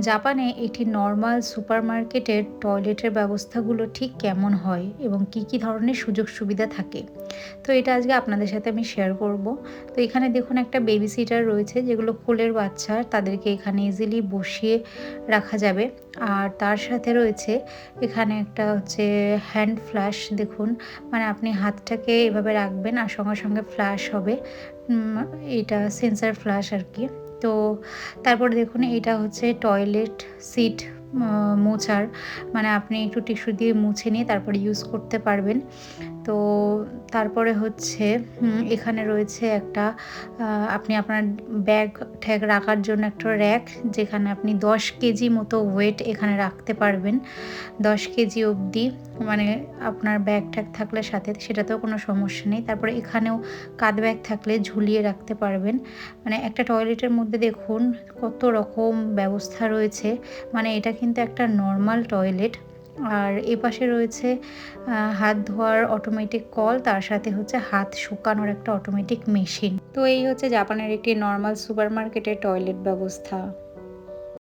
জাপানে একটি নর্মাল সুপারমার্কেটের টয়লেটের ব্যবস্থাগুলো ঠিক কেমন হয় এবং কি কি ধরনের সুযোগ সুবিধা থাকে? তো এটা আজকে আপনাদের সাথে আমি শেয়ার করব। তো এখানে দেখুন একটা বেবি সিটার রয়েছে যেগুলো কোলের বাচ্চা, তাদেরকে এখানে ইজিলি বসিয়ে রাখা যাবে। আর তার সাথে রয়েছে এখানে একটা হচ্ছে হ্যান্ড ফ্ল্যাশ দেখুন। মানে আপনি হাতটাকে এভাবে রাখবেন আর সঙ্গে সঙ্গে ফ্ল্যাশ হবে। এটা সেন্সার ফ্ল্যাশ আর কি। তো তারপর দেখুন, এটা হচ্ছে টয়লেট সিট মোছার। মানে আপনি একটু টিস্যু দিয়ে মুছে নিয়ে তারপরে ইউজ করতে পারবেন। তো তারপরে হচ্ছে এখানে রয়েছে একটা আপনি আপনার ব্যাগ ঠ্যাগ রাখার জন্য একটা র্যাক, যেখানে আপনি দশ কেজি মতো ওয়েট এখানে রাখতে পারবেন। দশ কেজি অবধি মানে আপনার ব্যাগ ট্যাগ থাকলে সাথে, সেটাতেও কোনো সমস্যা নেই। তারপরে এখানেও কাঁধ ব্যাগ থাকলে ঝুলিয়ে রাখতে পারবেন। মানে একটা টয়লেটের মধ্যে দেখুন, কত রকম ব্যবস্থা রয়েছে। মানে এটা কিন্তু একটা নর্মাল টয়লেট। আর এ পাশে রয়েছে হাত ধোয়ার অটোমেটিক কল, তার সাথে হচ্ছে হাত শুকানোর একটা অটোমেটিক মেশিন তো এই হচ্ছে জাপানের একটি নর্মাল সুপার মার্কেটের টয়লেট ব্যবস্থা।